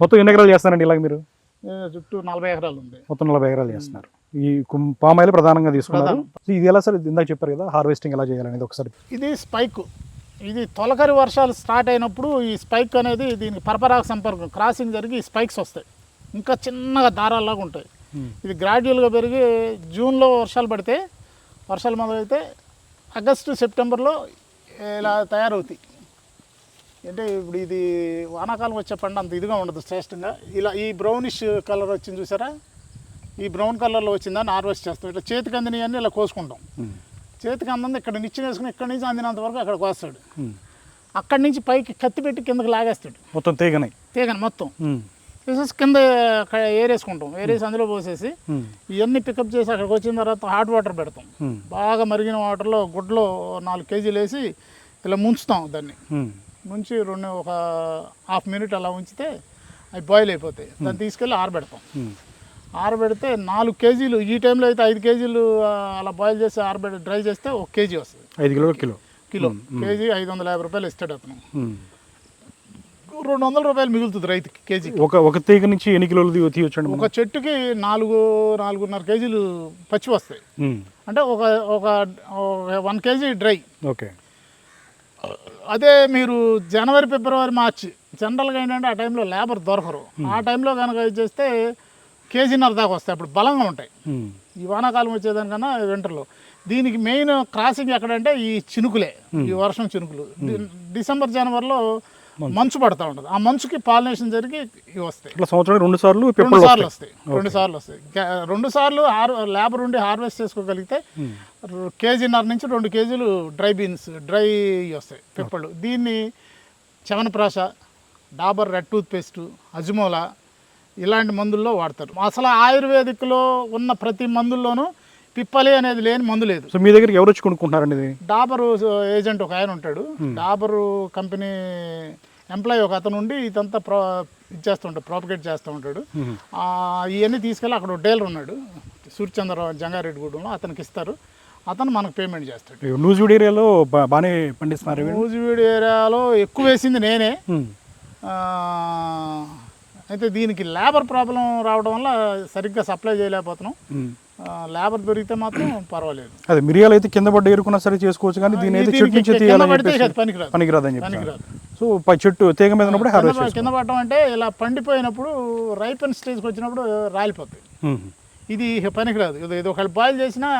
మొత్తం ఎన్ని ఎకరాలు చేస్తారండి ఇలాగ మీరు? చుట్టూ నలభై ఎకరాలు ఉంది. మొత్తం నలభై ఎకరాలు చేస్తున్నారు. ఈ పామాయిలు ప్రధానంగా తీసుకున్నారు. ఇది ఎలా సార్? ఇందాక చెప్పారు కదా హార్వెస్టింగ్ ఎలా చేయాలని ఒకసారి. ఇది స్పైక్. ఇది తొలకరి వర్షాలు స్టార్ట్ అయినప్పుడు ఈ స్పైక్ అనేది దీని పరపరాగ సంపర్కం క్రాసింగ్ జరిగి స్పైక్స్ వస్తాయి. ఇంకా చిన్నగా దారాల్లాగా ఉంటాయి. ఇది గ్రాడ్యువల్గా పెరిగి జూన్లో వర్షాలు పడితే వర్షాలు మొదలైతే ఆగస్టు సెప్టెంబర్లో ఇలా తయారవుతాయి. అంటే ఇప్పుడు ఇది వానాకాలం వచ్చే పంట అంత ఇదిగా ఉండదు శ్రేష్టంగా. ఇలా ఈ బ్రౌనిష్ కలర్ వచ్చింది చూసారా? ఈ బ్రౌన్ కలర్లో వచ్చిందని హార్వెస్ట్ చేస్తాం. ఇట్లా చేతికి అందినవి అన్నీ ఇలా కోసుకుంటాం. చేతికి అందంది ఇక్కడ నిచ్చెన వేసుకుని ఇక్కడ నుంచి అందినంత వరకు అక్కడ కోస్తాడు. అక్కడి నుంచి పైకి కత్తి పెట్టి కిందకి లాగేస్తాడు. మొత్తం తీగనై. తీగని మొత్తం. వేసేసి కింద అక్కడ ఏరేసుకుంటాం ఏరేసి అందులో పోసేసి ఇవన్నీ పికప్ చేసి అక్కడికి వచ్చిన తర్వాత హాట్ వాటర్ పెడతాం. బాగా మరిగిన వాటర్లో గుడ్లో నాలుగు కేజీలు వేసి ఇలా ముంచుతాం దాన్ని. ముంచి రెండు ఒక హాఫ్ మినిట్ అలా ఉంచితే అవి బాయిల్ అయిపోతాయి. దాన్ని తీసుకెళ్ళి ఆరబెడతాం. ఆరబెడితే నాలుగు కేజీలు ఈ టైంలో అయితే ఐదు కేజీలు అలా బాయిల్ చేసి ఆరబెట్టి డ్రై చేస్తే ఒక కేజీ వస్తుంది. ఐదు కిలో కిలో. కిలో. కేజీ ఐదు వందల యాభై రూపాయలు ఇస్తాడు అతను. రెండు వందల రూపాయలు మిగులుతుంది రైతుకి కేజీ ఒక ఒక తీగ నుంచి ఎన్ని కిలోలు తీయొచ్చండి? ఒక చెట్టుకి నాలుగు నాలుగున్నర కేజీలు పచ్చి వస్తాయి. అంటే ఒక ఒక వన్ కేజీ డ్రై. ఓకే. అదే మీరు జనవరి ఫిబ్రవరి మార్చి జనరల్గా ఏంటంటే ఆ టైంలో లేబర్ దొరకరు. ఆ టైంలో కనుక ఇది చేస్తే కేజీన్నర దాకా వస్తాయి. అప్పుడు బలంగా ఉంటాయి. ఉమ్. ఈ వానాకాలం వచ్చేదానికన్నా వింటర్లో. దీనికి మెయిన్ క్రాసింగ్ ఎక్కడంటే ఈ చినుకులే. ఈ వర్షం చినుకులు. డిసెంబర్ జనవరిలో మంచు. పడతా ఉంటుంది. ఆ మంచుకి పాలినేషన్ జరిగి ఇవి వస్తాయి. ఇట్లా సంవత్సరానికి రెండు సార్లు రెండు సార్లు వస్తాయి. రెండు సార్లు వస్తాయి. రెండు సార్లు హార్ లేబర్ ఉండి హార్వెస్ట్ చేసుకోగలిగితే కేజీన్నర నుంచి రెండు కేజీలు డ్రై బీన్స్ డ్రై వస్తాయి పిప్పళ్ళు దీన్ని Chyawanprash Dabur red toothpaste Hajmola ఇలాంటి మందుల్లో వాడతారు. అసలు ఆయుర్వేదిక్లో ఉన్న ప్రతి మందుల్లోనూ పిప్పలి అనేది లేని మందు లేదు. సో మీ దగ్గరికి ఎవరు వచ్చి కొనుక్కుంటున్నారండి డాబరు ఏజెంట్ ఒక ఆయన ఉంటాడు. డాబరు కంపెనీ ఎంప్లాయీ ఒక అతను ఉండి ఇదంతా ప్రో ఇచ్చేస్తుంటాడు ప్రాపగేట్ చేస్తూ ఉంటాడు. ఇవన్నీ తీసుకెళ్ళి అక్కడ డీలర్ ఉన్నాడు సూర్యచంద్రరావు జంగారెడ్డిగూడెంలో అతనికి ఇస్తారు. అతను మనకు పేమెంట్ చేస్తాడు. నూజివీడ్ ఏరియాలో బాగానే పండిస్తున్నారు నూజివీడు ఏరియాలో ఎక్కువ వేసింది నేనే. అయితే దీనికి లేబర్ ప్రాబ్లం రావడం వల్ల సరిగ్గా సప్లై చేయలేకపోతున్నాం. లేబర్ దొరికితే మాత్రం పర్వాలేదు. అదే మిరియాలు అయితే కింద పడ్డ ఏరుకున్నా సరే చేసుకోవచ్చు కానీ దీని అయితే చెట్టు నుంచి అది పనికిరాదు. పనికిరాదని చెప్పి పనికిరాదు. సో పై చెట్టు తీగ మీద ఉన్నప్పుడు హార్వెస్ట్ కింద పడటం అంటే ఇలా పండిపోయినప్పుడు రైపెన్ స్టేజ్కి వచ్చినప్పుడు రాలిపోతాయి ఇది పనికిరాదు. ఇది ఇది ఒకవేళ బాయిల్ చేసినా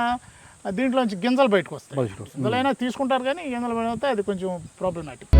దీంట్లోంచి గింజలు బయటకు వస్తాయి. గింజలైనా తీసుకుంటారు కానీ గింజలు బయట వస్తే అది కొంచెం ప్రాబ్లమాటిక్